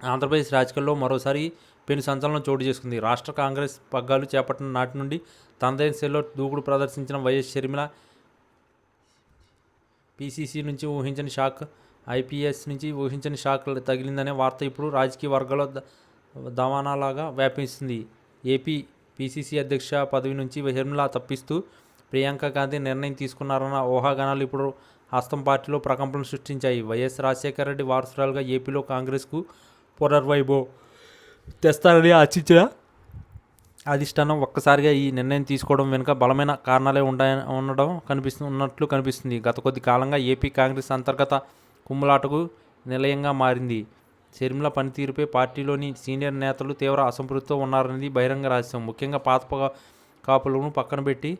ఆంధ్రప్రదేశ్ రాజకీయాల్లో మరోసారి పెను సంచలనం చోటు చేసుకుంది. రాష్ట్ర కాంగ్రెస్ పగ్గాలు చేపట్టిన నాటి నుండి తనదైన శైలిలో దూకుడు ప్రదర్శించిన వైఎస్ షర్మిల పీసీసీ నుంచి ఊహించని షాక్ ఐపీఎస్ నుంచి ఊహించని షాక్ తగిలిందనే వార్త ఇప్పుడు రాజకీయ వర్గాల్లో దవానాలాగా వ్యాపిస్తుంది. ఏపీ పీసీసీ అధ్యక్ష పదవి నుంచి షర్మిల తప్పిస్తూ ప్రియాంక గాంధీ నిర్ణయం తీసుకున్నారన్న ఊహాగానాలు ఇప్పుడు హస్తం పార్టీలో ప్రకంపనలు సృష్టించాయి. వైఎస్ రాజశేఖర రెడ్డి వారసురాలుగా ఏపీలో కాంగ్రెస్కు పునర్వైభవ్ తెస్తారని ఆశించిన అధిష్టానం ఒక్కసారిగా ఈ నిర్ణయం తీసుకోవడం వెనుక బలమైన కారణాలే ఉండ ఉండడం కనిపిస్తున్నట్లు కనిపిస్తుంది. గత కొద్ది కాలంగా ఏపీ కాంగ్రెస్ అంతర్గత కుమ్ములాటకు నిలయంగా మారింది. షర్మిల పనితీరుపై పార్టీలోని సీనియర్ నేతలు తీవ్ర అసంతృప్తితో ఉన్నారనేది బహిరంగ రహస్యం. ముఖ్యంగా పాత కాపులను పక్కన పెట్టి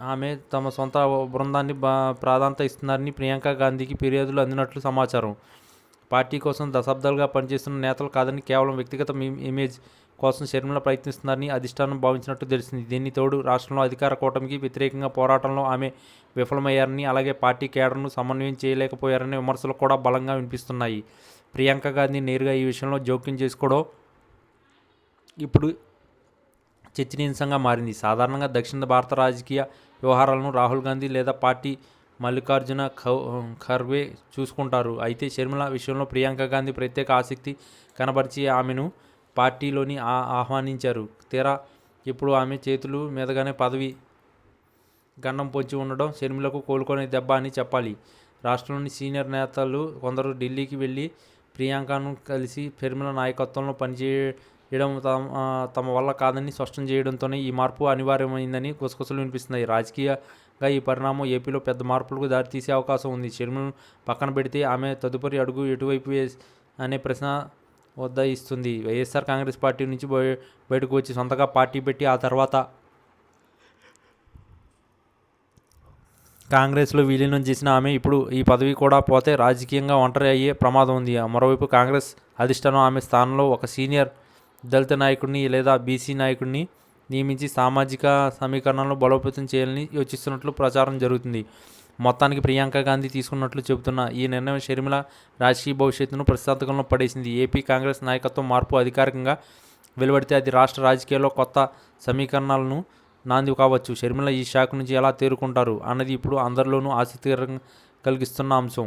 ఆమె తమ సొంత బృందాన్ని బా ప్రాధాన్యత ఇస్తున్నారని ప్రియాంక గాంధీకి ఫిర్యాదులు అందినట్లు సమాచారం. పార్టీ కోసం దశాబ్దాలుగా పనిచేస్తున్న నేతలు కాదని కేవలం వ్యక్తిగత ఇమేజ్ కోసం శర్మిల ప్రయత్నిస్తున్నారని అధిష్టానం భావించినట్టు తెలిసింది. దీన్ని తోడు రాష్ట్రంలో అధికార కూటమికి వ్యతిరేకంగా పోరాటంలో ఆమె విఫలమయ్యారని అలాగే పార్టీ కేడర్ను సమన్వయం చేయలేకపోయారనే విమర్శలు కూడా బలంగా వినిపిస్తున్నాయి. ప్రియాంక గాంధీ నేరుగా ఈ విషయంలో జోక్యం చేసుకోవడం ఇప్పుడు చర్చనీయాంశంగా మారింది. సాధారణంగా దక్షిణ భారత రాజకీయ వ్యవహారాలను రాహుల్ గాంధీ లేదా పార్టీ మల్లికార్జున ఖర్వే చూసుకుంటారు. అయితే షర్మిల విషయంలో ప్రియాంక గాంధీ ప్రత్యేక ఆసక్తి కనబరిచి ఆమెను పార్టీలోని ఆహ్వానించారు. తీరా ఇప్పుడు ఆమె చేతులు మీదగానే పదవి గండం పొంచి ఉండడం షర్మిలకు కోలుకునే దెబ్బ అని చెప్పాలి. రాష్ట్రంలోని సీనియర్ నేతలు కొందరు ఢిల్లీకి వెళ్ళి ప్రియాంకను కలిసి షర్మిల నాయకత్వంలో పనిచే పనిచేయడం తమ తమ వల్ల కాదని స్పష్టం చేయడంతోనే ఈ మార్పు అనివార్యమైందని కుసకుసలు వినిపిస్తున్నాయి. రాజకీయంగా ఈ పరిణామం ఏపీలో పెద్ద మార్పులకు దారితీసే అవకాశం ఉంది. షర్మిలను పక్కన పెడితే ఆమె తదుపరి అడుగు ఎటువైపు వేస్- అనే ప్రశ్న ఉదయిస్తుంది. వైఎస్ఆర్ కాంగ్రెస్ పార్టీ నుంచి బయటకు వచ్చి సొంతగా పార్టీ పెట్టి ఆ తర్వాత కాంగ్రెస్లో విలీనం చేసిన ఆమె ఇప్పుడు ఈ పదవి కూడా పోతే రాజకీయంగా ఒంటరి అయ్యే ప్రమాదం ఉంది. మరోవైపు కాంగ్రెస్ అధిష్టానం ఆమె స్థానంలో ఒక సీనియర్ దళిత నాయకుడిని లేదా బీసీ నాయకుడిని నియమించి సామాజిక సమీకరణలను బలోపేతం చేయాలని యోచిస్తున్నట్లు ప్రచారం జరుగుతుంది. మొత్తానికి ప్రియాంక గాంధీ తీసుకున్నట్లు చెబుతున్న ఈ నిర్ణయం షర్మిల రాజకీయ భవిష్యత్తును ప్రశాంతకంలో పడేసింది. ఏపీ కాంగ్రెస్ నాయకత్వం మార్పు అధికారికంగా వెలువడితే అది రాష్ట్ర రాజకీయాల్లో కొత్త సమీకరణాలను నాంది కావచ్చు. షర్మిల ఈ షాక్ నుంచి ఎలా తేరుకుంటారు అన్నది ఇప్పుడు అందరిలోనూ ఆసక్తికరంగా కలిగిస్తున్న అంశం.